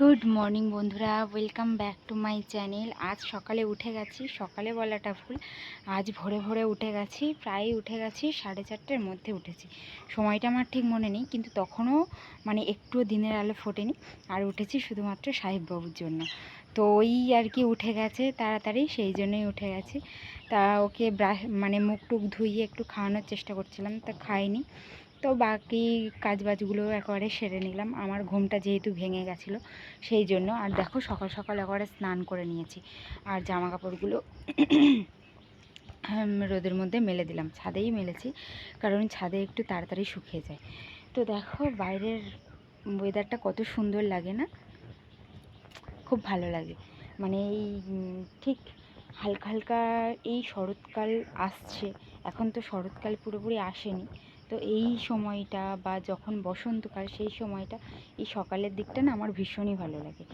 Good morning বন্ধুরা, welcome back to my channel. আজ সকালে উঠে গেছি, সকালে বলাটা ভুল। আজ ভোরে ভোরে উঠে গেছি, প্রায় উঠে গেছি, সাড়ে চারটের মধ্যে উঠেছি। সময়টা আমার ঠিক মনে নেই, কিন্তু তখনও মানে একটুও দিনের আলো ফোটেনি, আর উঠেছি শুধুমাত্র সাহেববাবুর জন্য। তো ওই আর কি উঠে গেছে তাড়াতাড়ি, সেই জন্যই উঠে গেছি। তা ওকে ব্রাশ মানে মুখ টুক ধুইয়ে একটু খাওয়ানোর চেষ্টা করছিলাম, তা খাইনি। তো বাকি কাজবাজগুলো একেবারে সেরে নিলাম। আমার ঘুমটা যেহেতু ভেঙে গেছিল, সেই জন্য আর দেখো সকাল সকাল একেবারে স্নান করে নিয়েছি। আর জামা কাপড়গুলো রোদের মধ্যে মেলে দিলাম। ছাদেই মেলেছি, কারণ ছাদে একটু তাড়াতাড়ি শুকিয়ে যায়। তো দেখো বাইরের ওয়েদারটা কত সুন্দর লাগে না? খুব ভালো লাগে। মানে এই ঠিক হালকা হালকা এই শরৎকাল আসছে। এখন তো শরৎকাল পুরোপুরি আসেনি। তো এই সময়টা বা যখন বসন্তকাল সেই সময়টা, এই সকালের দিকটা না আমার ভীষণই ভালো লাগে।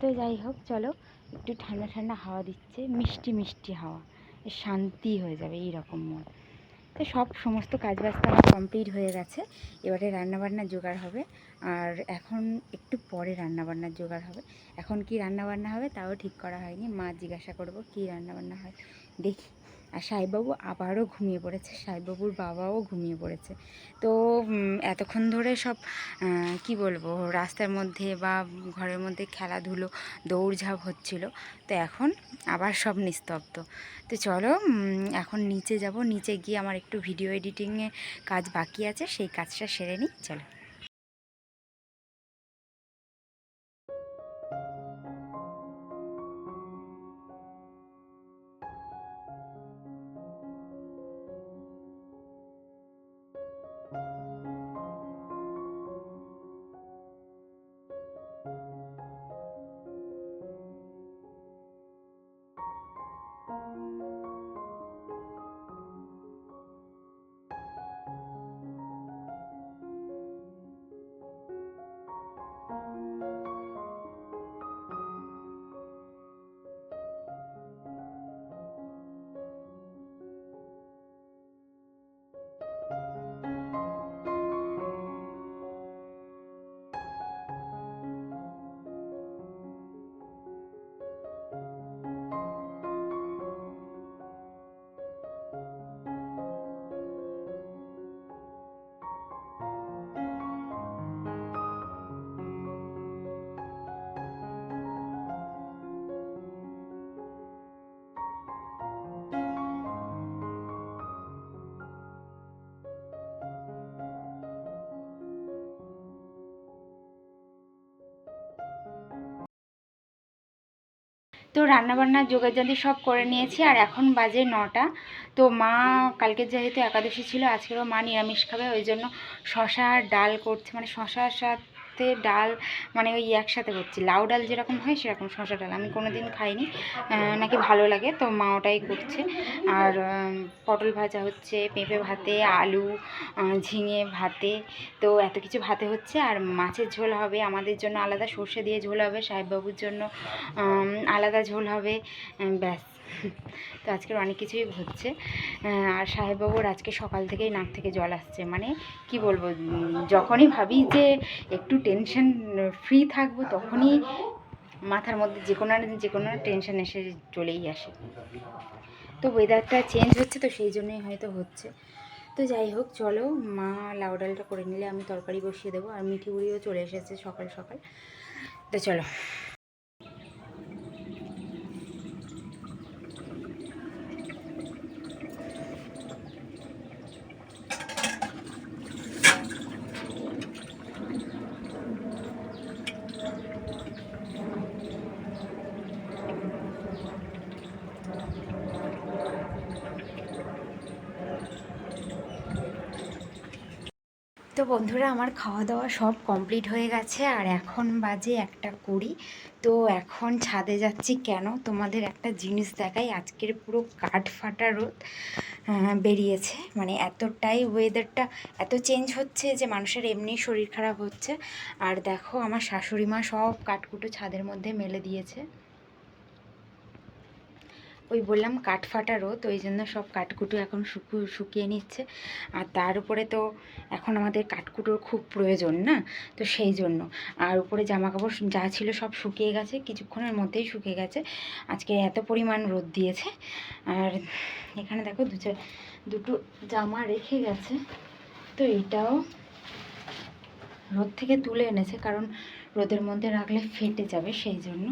তো যাই হোক, চলো একটু ঠান্ডা ঠান্ডা হাওয়া দিচ্ছে, মিষ্টি মিষ্টি হাওয়া, শান্তি হয়ে যাবে এই রকম মন। তো সব সমস্ত কাজ বাজটা আমার কমপ্লিট হয়ে গেছে, এবারে রান্নাবান্নার জোগাড় হবে, আর এখন একটু পরে রান্নাবান্নার জোগাড় হবে। এখন কি রান্নাবান্না হবে তাও ঠিক করা হয়নি, মা জিজ্ঞাসা করব কি রান্নাবান্না হয়, দেখি। আর সাইবাবু আবারও ঘুমিয়ে পড়েছে, সাইবাবুর বাবাও ঘুমিয়ে পড়েছে। তো এতক্ষণ ধরে সব কি বলব, রাস্তার মধ্যে বা ঘরের মধ্যে খেলাধুলো, দৌড়ঝাঁপ হচ্ছিল। তো এখন আবার সব নিস্তব্ধ। তো চলো এখন নিচে যাব। নিচে গিয়ে আমার একটু ভিডিও এডিটিংয়ে কাজ বাকি আছে, সেই কাজটা সেরে নিই। চলো। তো রান্নাবান্না জোগাড়জাতি সব করে নিয়েছি আর এখন বাজে নটা। তো মা কালকে যেহেতু একাদশী ছিল, আজকেরও মা নিরামিষ খাবে, ওই জন্য শশা ডাল করছে। মানে শশার সাথে ডাল মানে ওই একসাথে করছি। লাউ ডাল যেরকম হয় সেরকম শশা ডাল। আমি কোনো দিন খাইনি নাকি ভালো লাগে, তো মা ওটাই করছে। আর পটল ভাজা হচ্ছে, পেঁপে ভাতে, আলু ঝিঙে ভাতে। তো এত কিছু ভাতে হচ্ছে। আর মাছের ঝোল হবে, আমাদের জন্য আলাদা। সর্ষে দিয়ে ঝোল হবে, সাহেববাবুর জন্য আলাদা ঝোল হবে। ব্যাস। তো আজকের অনেক কিছুই হচ্ছে আর সাহেববাবুর আজকে সকাল থেকেই নাক থেকে জল আসছে। মানে কি বলব যখনই ভাবি যে একটু টেনশন ফ্রি থাকব, তখনই মাথার মধ্যে যে কোনো যে কোনো টেনশন এসে চলেই আসে। তো ওয়েদারটা চেঞ্জ হচ্ছে তো সেই জন্যই হয়তো হচ্ছে। তো যাই হোক, চলো মা লাউ ডালটা করে নিলে আমি তরকারি বসিয়ে দেবো। আর মিঠি বুড়িও চলে এসেছে সকাল সকাল। তো চলো। তো বন্ধুরা, আমার খাওয়া দাওয়া সব কমপ্লিট হয়ে গেছে আর এখন বাজে একটা কুড়ি। তো এখন ছাদে যাচ্ছি কেন? তোমাদের একটা জিনিস দেখাই। আজকের পুরো কাঠ ফাটা রোদ বেরিয়েছে। মানে এতটাই ওয়েদারটা এত চেঞ্জ হচ্ছে যে মানুষের এমনি শরীর খারাপ হচ্ছে। আর দেখো, আমার শাশুড়ি মা সব কাঠকুটো ছাদের মধ্যে মেলে দিয়েছে। ওই বললাম কাঠ ফাটা রোদ, ওই জন্য সব কাঠকুটো এখন শুকু, শুকিয়ে নিচ্ছে। আর তার উপরে তো এখন আমাদের কাঠকুটোর খুব প্রয়োজন না? তো সেই জন্য। আর উপরে জামা কাপড় যা ছিল সব শুকিয়ে গেছে, কিছুক্ষণের মধ্যেই শুকিয়ে গেছে। আজকে এত পরিমাণ রোদ দিয়েছে। আর এখানে দেখো দু দুটো জামা রেখে গেছে। তো এটাও রোদ থেকে তুলে এনেছে, কারণ রোদের মধ্যে রাখলে ফেটে যাবে সেই জন্য।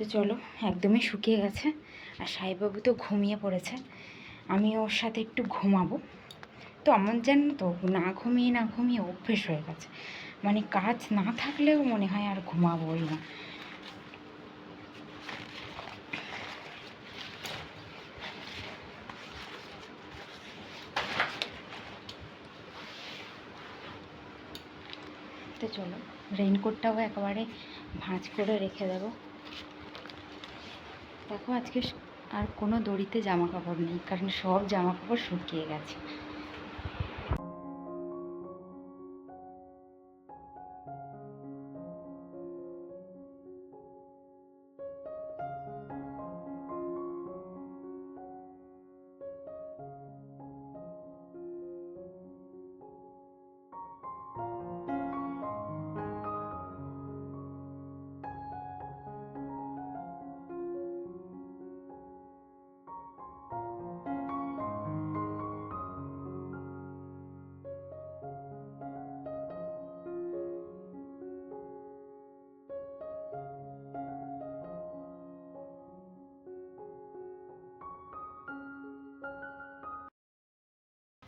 তো চলো, একদমই শুকিয়ে গেছে। আর সাহেববাবু তো ঘুমিয়ে পড়েছে। আমি ওর সাথে একটু ঘুমাবো। তো আমার যেন তো, না ঘুমিয়ে না ঘুমিয়ে অভ্যেস হয়ে গেছে। মানে কাজ না থাকলেও মনে হয় আর ঘুমাবোই না। তো চলো রেইনকোটটাও একেবারে ভাঁজ করে রেখে দেবো। দেখো আজকে আর কোনো দড়িতে জামা কাপড় নেই কারণ সব জামা কাপড় শুকিয়ে গেছে।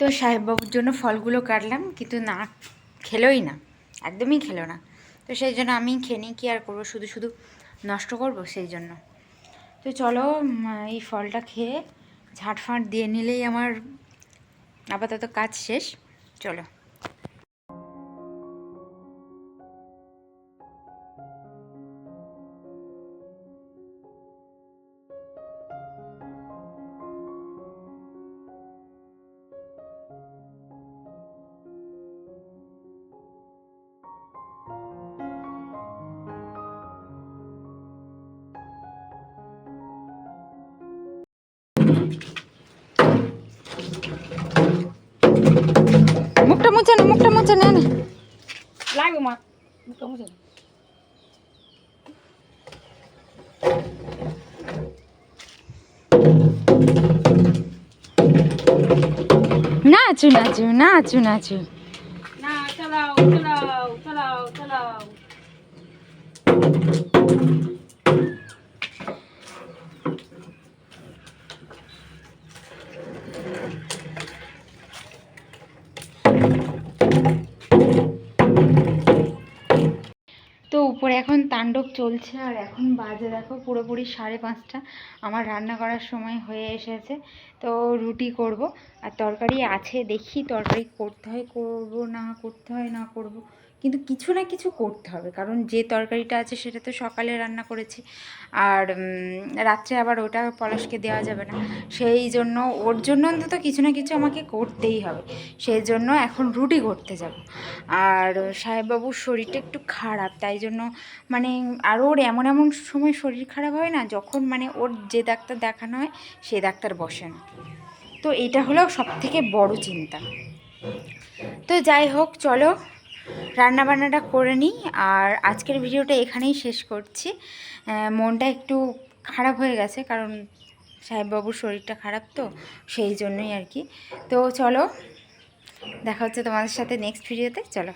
তো সাহেববাবুর জন্য ফলগুলো কাটলাম, কিন্তু না, খেলোই না, একদমই খেলো না। তো সেই জন্য আমি খেয়ে নিই, কি আর করব? শুধু শুধু নষ্ট করব সেই জন্য। তো চলো এই ফলটা খেয়ে ঝাঁটফাঁট দিয়ে নিলেই আমার আপাতত কাজ শেষ। চলো। মুখটা মুছে না মুখটা মুছে না লাগবে মা মুখটা মুছে দাও। নাচু নাচু নাচু নাচু না চলছে আর এখন বাজে দেখো, পুরোপুরি সাড়ে পাঁচটা। আমার রান্না করার সময় হয়ে এসেছে, তো রুটি করব। আর তরকারি আছে, দেখি তরকারি করতে হয়, করব না, করতে হয়, না করব। কিন্তু কিছু না কিছু করতে হবে। কারণ যে তরকারিটা আছে সেটা তো সকালে রান্না করেছি। আর রাত্রে আবার ওটা পলাশকে দেওয়া যাবে না। সেই জন্য, ওর জন্য অন্তত কিছু না কিছু আমাকে করতেই হবে। সেই জন্য এখন রুটি করতে যাব। আর সাহেববাবুর শরীরটা একটু খারাপ, তাই জন্য মানে আর ওর এমন এমন সময় শরীর খারাপ হয় না, যখন মানে ওর যে ডাক্তার দেখানো হয় সেই ডাক্তার বসে না তো এটা হলো সব থেকে বড় চিন্তা। তো যাই হোক, চলো রান্না বান্নাটা করে নিই আর আজকের ভিডিওটা এখানেই শেষ করছি। মনটা একটু খারাপ হয়ে গেছে কারণ সাহেববাবুর শরীরটা খারাপ তো, সেই জন্যই আর কি। তো চলো, দেখা হচ্ছে তোমাদের সাথে নেক্সট ভিডিওতে চলো।